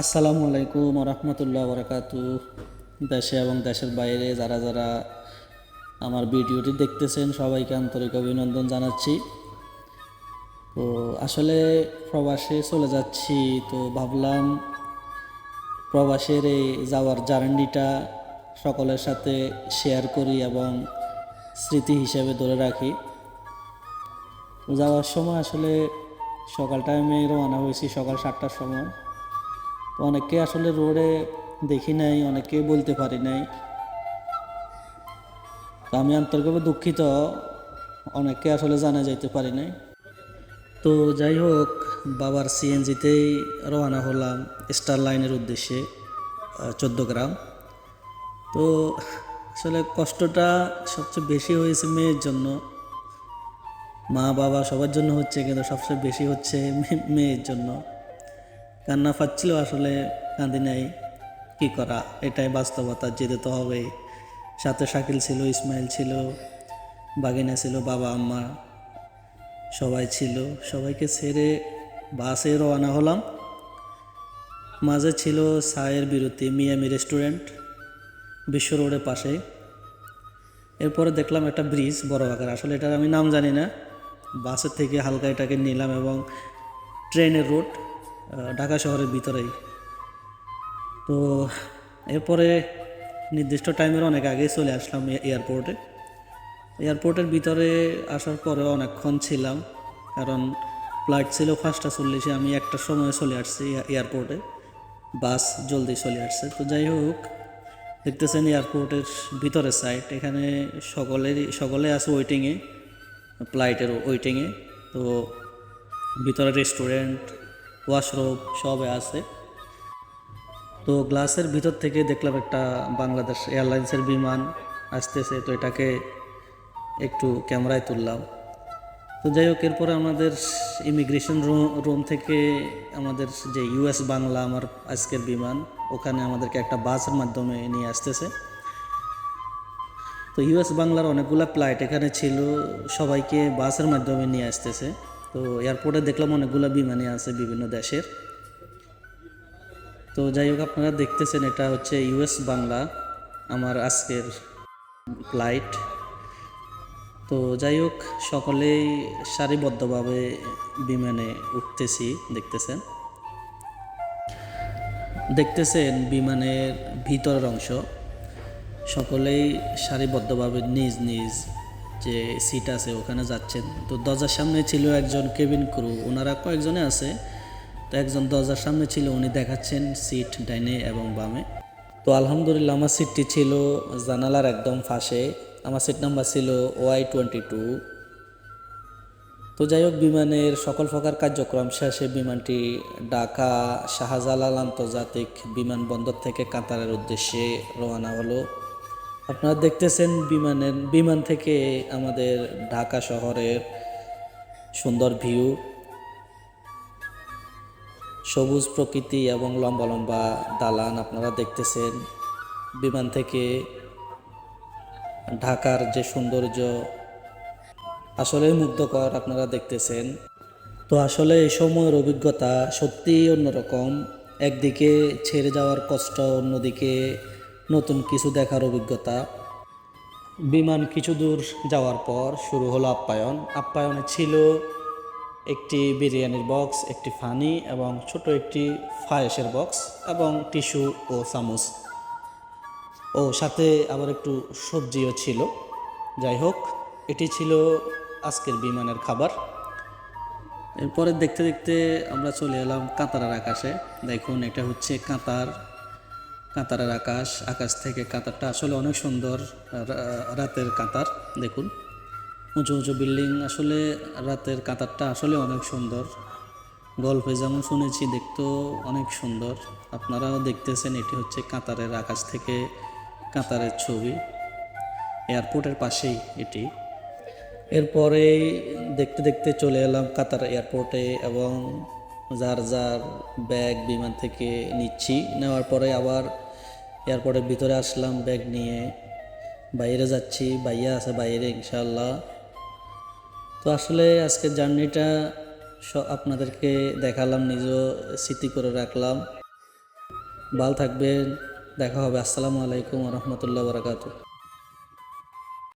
আসসালামু আলাইকুম রহমতুল্লাহ বরকাতু দেশে এবং দেশের বাইরে যারা যারা আমার ভিডিওটি দেখতেছেন, সবাইকে আন্তরিক অভিনন্দন জানাচ্ছি। তো আসলে প্রবাসে চলে যাচ্ছি, তো ভাবলাম প্রবাসের এই যাওয়ার জার্নিটা সকলের সাথে শেয়ার করি এবং স্মৃতি হিসেবে ধরে রাখি। যাওয়ার সময় আসলে সকাল টাইমে রওনা হয়েছি, সকাল সাতটার সময়। অনেককে আসলে রোডে দেখি নাই অনেকে বলতে পারি নাই। আমি আন্তরিকভাবে দুঃখিত, অনেককে আসলে জানা যাইতে পারি নাই। তো যাই হোক, বাবার সিএনজিতেই রওনা হলাম স্টার লাইনের উদ্দেশ্যে চোদ্দ গ্রাম। তো আসলে কষ্টটা সবচেয়ে বেশি হয়েছে মেয়ের জন্য। মা বাবা সবার জন্য হচ্ছে, কিন্তু সবচেয়ে বেশি হচ্ছে মেয়ের জন্য। কান্না পাচ্ছিল আসলে কাঁদি নাই কী করা? এটাই বাস্তবতা যেতে তো হবে সাথে শাকিল ছিল, ইসমাইল ছিল, বাগিনা ছিল, বাবা, আম্মা সবাই ছিল। সবাইকে ছেড়ে বাসে রওনা হলাম। মাঝে ছিল সায়ের বিরতি, মিয়ামি রেস্টুরেন্ট, বিশ্ব রোডের পাশে। এরপরে দেখলাম একটা ব্রিজ, বড় আকার। আসলে এটার আমি নাম জানি না। বাসের থেকে হালকা এটাকে নিলাম এবং ট্রেনের রুট ঢাকা শহরের ভিতরেই। তো এরপরে নির্দিষ্ট টাইমের অনেক আগেই চলে আসলাম এয়ারপোর্টে। এয়ারপোর্টের ভিতরে আসার পরে অনেকক্ষণ ছিলাম, কারণ ফ্লাইট ছিল পাঁচটা চল্লিশে, আমি একটার সময় চলে আসছি এয়ারপোর্টে। বাস জলদি চলে আসছে। তো যাই হোক, দেখতেছেন এয়ারপোর্টের ভিতরের সাইড এখানে সকলেরই সকলে আছে ওয়েটিংয়ে ফ্লাইটের ওয়েটিংয়ে তো ভিতরে রেস্টুরেন্ট ওয়াশরুম সবে আছে। তো গ্লাসের ভিতর থেকে দেখলাম একটা বাংলাদেশ এয়ারলাইন্সের বিমান আসতেছে, তো এটাকে একটু ক্যামেরায় তুললাম। তো যাই হোক, এরপরে আমাদের ইমিগ্রেশন রুম থেকে আমাদের যে ইউএস বাংলা আমার আজকের বিমান, ওখানে আমাদেরকে একটা বাসের মাধ্যমে নিয়ে আসতেছে। তো ইউএস বাংলার অনেকগুলো ফ্লাইট এখানে ছিল, সবাইকে বাসের মাধ্যমে নিয়ে আসতেছে। তো এয়ারপোর্টে দেখলাম অনেকগুলো বিমানই আছে বিভিন্ন দেশের। তো যাই হোক, আপনারা দেখতেছেন এটা হচ্ছে ইউএস বাংলা, আমার আজকের ফ্লাইট তো যাই হোক, সকলেই সারিবদ্ধভাবে বিমানে উঠতেছি, দেখতেছেন। দেখতেছেন বিমানের ভিতরের অংশ। সকলেই সারিবদ্ধভাবে নিজ নিজ যে সিট আছে, ওখানে যাচ্ছেন। তো দরজার সামনে ছিল একজন কেবিন ক্রু ওনারা কয়েকজনে আছে। তো একজন দরজার সামনে ছিল, উনি দেখাচ্ছেন সিট ডাইনে এবং বামে। তো আলহামদুলিল্লাহ, আমার সিটটি ছিল জানালার একদম ফাঁসে আমার সিট নাম্বার ছিল ওয়াই টোয়েন্টি টু তো যাই হোক, বিমানের সকল প্রকার কার্যক্রম শেষে বিমানটি ঢাকা শাহজালাল আন্তর্জাতিক বিমানবন্দর থেকে কাতারের উদ্দেশ্যে রওনা হলো। আপনারা দেখতেছেন বিমানের, বিমান থেকে আমাদের ঢাকা শহরের সুন্দর ভিউ। সবুজ প্রকৃতি এবং লম্বা লম্বা দালান আপনারা দেখতেছেন। বিমান থেকে ঢাকার যে সৌন্দর্য, আসলে মুগ্ধকর আপনারা দেখতেছেন। তো আসলে এই সময়ের অভিজ্ঞতা সত্যিই অন্যরকম। একদিকে ছেড়ে যাওয়ার কষ্ট, অন্যদিকে নতুন কিছু দেখার অভিজ্ঞতা। বিমান কিছু দূর যাওয়ার পর শুরু হলো আপ্যায়ন। আপ্যায়নে ছিল একটি বিরিয়ানির বক্স, একটি ফানি এবং ছোট একটি ফায়েসের বক্স এবং টিস্যু ও চামচ ও সাথে আবার একটু সবজিও ছিল। যাই হোক, এটি ছিল আজকের বিমানের খাবার। এরপরে দেখতে দেখতে আমরা চলে এলাম কাতারার আকাশে। দেখুন, এটা হচ্ছে কাতার কাতারের আকাশ আকাশ থেকে কাতারটা আসলে অনেক সুন্দর রাতের কাতার, দেখুন। উঁচু উঁচু বিল্ডিং, আসলে রাতের কাতারটা আসলে অনেক সুন্দর। গল্পে যেমন শুনেছি, দেখতেও অনেক সুন্দর। আপনারাও দেখতেছেন, এটি হচ্ছে কাতারের আকাশ থেকে কাতারের ছবি। এয়ারপোর্টের পাশেই এটি। এরপরে দেখতে দেখতে চলে এলাম কাতার এয়ারপোর্টে এবং যার যার ব্যাগ বিমান থেকে নিচ্ছি। নেওয়ার পরে আবার এয়ারপোর্টের ভিতরে আসলাম, ব্যাগ নিয়ে। বাইরে যাচ্ছি বাইয়া আছে বাইরে ইনশাল্লাহ তো আসলে আজকে জার্নিটা আপনাদেরকে দেখালাম, নিজেও স্মৃতি করে রাখলাম। ভালো থাকবেন, দেখা হবে। আসসালামু আলাইকুম রহমতুল্লাহ বারাকাতু